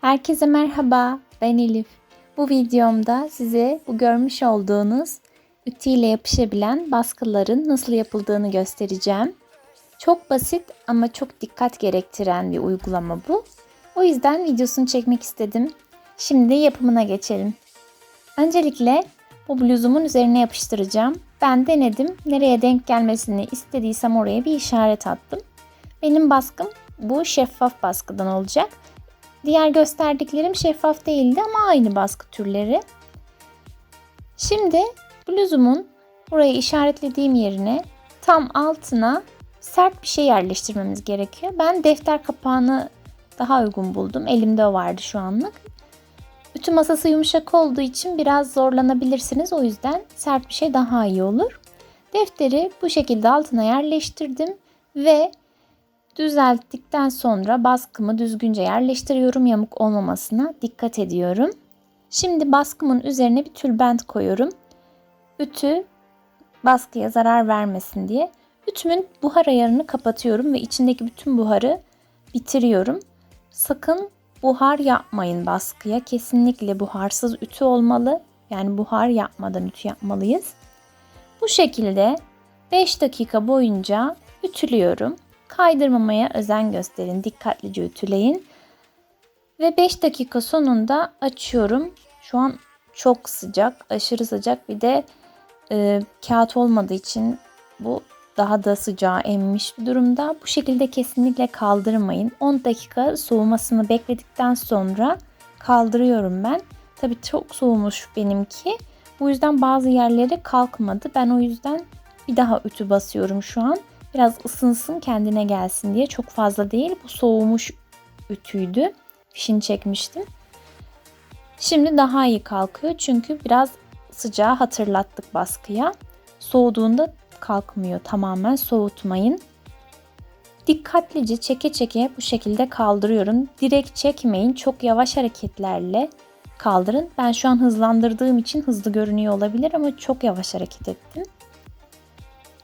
Herkese merhaba, ben Elif. Bu videomda size bu görmüş olduğunuz ütüyle yapışabilen baskıların nasıl yapıldığını göstereceğim. Çok basit ama çok dikkat gerektiren bir uygulama bu. O yüzden videosunu çekmek istedim. Şimdi yapımına geçelim. Öncelikle bu bluzumun üzerine yapıştıracağım. Ben denedim. Nereye denk gelmesini istediysem oraya bir işaret attım. Benim baskım bu şeffaf baskıdan olacak. Diğer gösterdiklerim şeffaf değildi ama aynı baskı türleri. Şimdi bluzumun burayı işaretlediğim yerine tam altına sert bir şey yerleştirmemiz gerekiyor. Ben defter kapağını daha uygun buldum. Elimde o vardı şu anlık. Ütü masası yumuşak olduğu için biraz zorlanabilirsiniz. O yüzden sert bir şey daha iyi olur. Defteri bu şekilde altına yerleştirdim ve düzelttikten sonra baskımı düzgünce yerleştiriyorum. Yamuk olmamasına dikkat ediyorum. Şimdi baskımın üzerine bir tülbent koyuyorum. Ütü baskıya zarar vermesin diye. Ütümün buhar ayarını kapatıyorum ve içindeki bütün buharı bitiriyorum. Sakın buhar yapmayın baskıya. Kesinlikle buharsız ütü olmalı. Yani buhar yapmadan ütü yapmalıyız. Bu şekilde 5 dakika boyunca ütülüyorum. Kaydırmamaya özen gösterin. Dikkatlice ütüleyin. Ve 5 dakika sonunda açıyorum. Şu an çok sıcak, aşırı sıcak. Bir de e, kağıt olmadığı için bu daha da sıcağı emmiş bir durumda. Bu şekilde kesinlikle kaldırmayın. 10 dakika soğumasını bekledikten sonra kaldırıyorum ben. Tabii çok soğumuş benimki. Bu yüzden bazı yerleri kalkmadı. Ben o yüzden bir daha ütü basıyorum şu an. Biraz ısınsın kendine gelsin diye. Çok fazla değil. Bu soğumuş ütüydü. Fişini çekmiştim. Şimdi daha iyi kalkıyor. Çünkü biraz sıcağı hatırlattık baskıya. Soğuduğunda kalkmıyor. Tamamen soğutmayın. Dikkatlice çeke çeke bu şekilde kaldırıyorum. Direkt çekmeyin. Çok yavaş hareketlerle kaldırın. Ben şu an hızlandırdığım için hızlı görünüyor olabilir ama çok yavaş hareket ettim.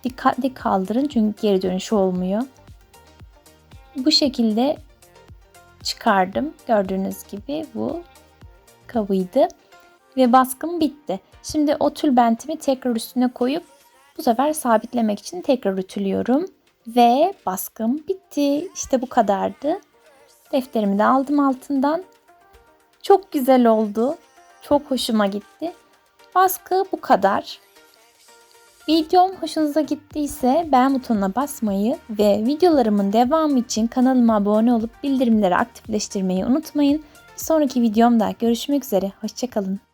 Dikkatli kaldırın çünkü geri dönüşü olmuyor. Bu şekilde çıkardım. Gördüğünüz gibi bu kabıydı. Ve baskım bitti. Şimdi o tülbentimi tekrar üstüne koyup bu sefer sabitlemek için tekrar ütülüyorum. Ve baskım bitti. İşte bu kadardı. Defterimi de aldım altından. Çok güzel oldu. Çok hoşuma gitti. Baskı bu kadar. Videom hoşunuza gittiyse beğen butonuna basmayı ve videolarımın devamı için kanalıma abone olup bildirimleri aktifleştirmeyi unutmayın. Bir sonraki videomda görüşmek üzere. Hoşçakalın.